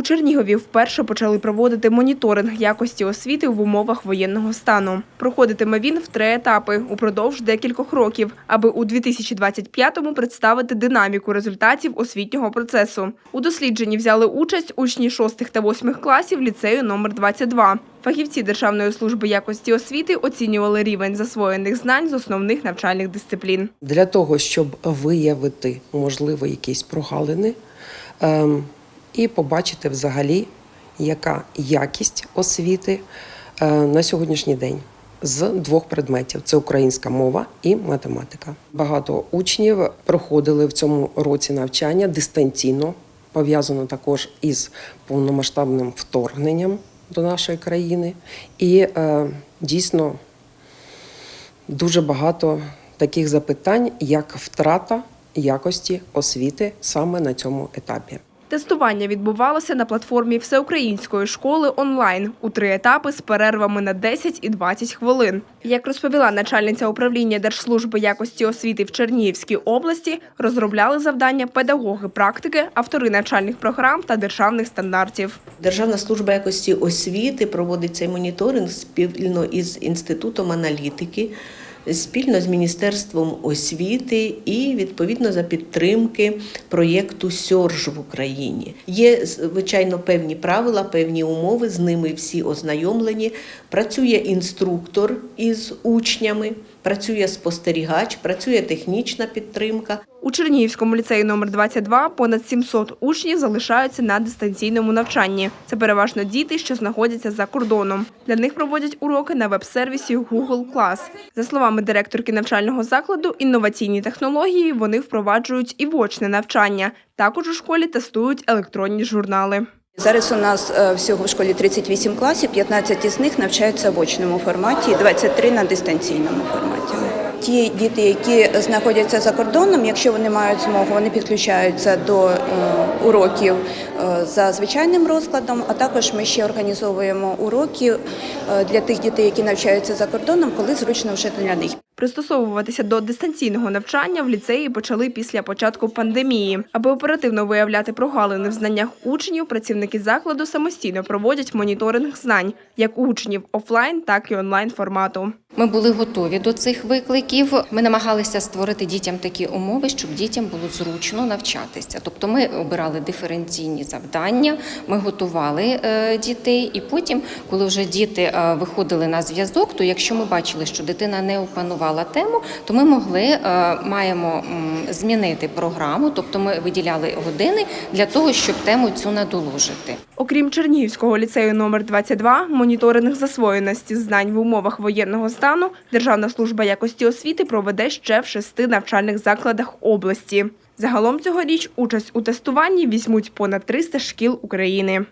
У Чернігові вперше почали проводити моніторинг якості освіти в умовах воєнного стану. Проходитиме він в три етапи упродовж декількох років, аби у 2025-му представити динаміку результатів освітнього процесу. У дослідженні взяли участь учні 6 та 8 класів ліцею номер 22. Фахівці Державної служби якості освіти оцінювали рівень засвоєних знань з основних навчальних дисциплін. Для того, щоб виявити, можливо, якісь прогалини ем, і побачити взагалі, яка якість освіти е, на сьогоднішній день з двох предметів: це українська мова і математика. Багато учнів проходили в цьому році навчання дистанційно, пов'язано також із повномасштабним вторгненням до нашої країни. І е, дійсно дуже багато таких запитань, як втрата якості освіти саме на цьому етапі. Тестування відбувалося на платформі Всеукраїнської школи онлайн у три етапи з перервами на 10 і 20 хвилин. Як розповіла начальниця управління Держслужби якості освіти в Чернігівській області, розробляли завдання педагоги практики, автори навчальних програм та державних стандартів. Державна служба якості освіти проводить цей моніторинг спільно із інститутом аналітики, спільно з міністерством освіти і відповідно за підтримки проєкту Сьорж в Україні. Є звичайно певні правила, певні умови. З ними всі ознайомлені. Працює інструктор із учнями, працює спостерігач, працює технічна підтримка. У Чернігівському ліцеї номер 22 понад 700 учнів залишаються на дистанційному навчанні. Це переважно діти, що знаходяться за кордоном. Для них проводять уроки на веб-сервісі Google Class. За словами директорки навчального закладу, інноваційні технології вони впроваджують і в очне навчання. Також у школі тестують електронні журнали. Зараз у нас е, всього в школі 38 класів, 15 із них навчаються в очному форматі, 23 на дистанційному форматі. Ті діти, які знаходяться за кордоном, якщо вони мають змогу, вони підключаються до е, уроків е, за звичайним розкладом. А також ми ще організовуємо уроки для тих дітей, які навчаються за кордоном, коли зручно вже для них. Пристосовуватися до дистанційного навчання в ліцеї почали після початку пандемії. Аби оперативно виявляти прогалини в знаннях учнів, працівники закладу самостійно проводять моніторинг знань як учнів офлайн, так і онлайн формату. Ми були готові до цих викликів. Ми намагалися створити дітям такі умови, щоб дітям було зручно навчатися. Тобто ми обирали диференційні завдання, ми готували е, дітей, і потім, коли вже діти е, виходили на зв'язок, то якщо ми бачили, що дитина не опанувала тему, то ми могли е, маємо змінити програму, тобто ми виділяли години для того, щоб тему цю надолужити. Окрім Чернігівського ліцею номер 22, моніторинг засвоєності знань в умовах воєнного стану Державна служба якості освіти проведе ще в шести навчальних закладах області. Загалом цьогоріч участь у тестуванні візьмуть понад 300 шкіл України.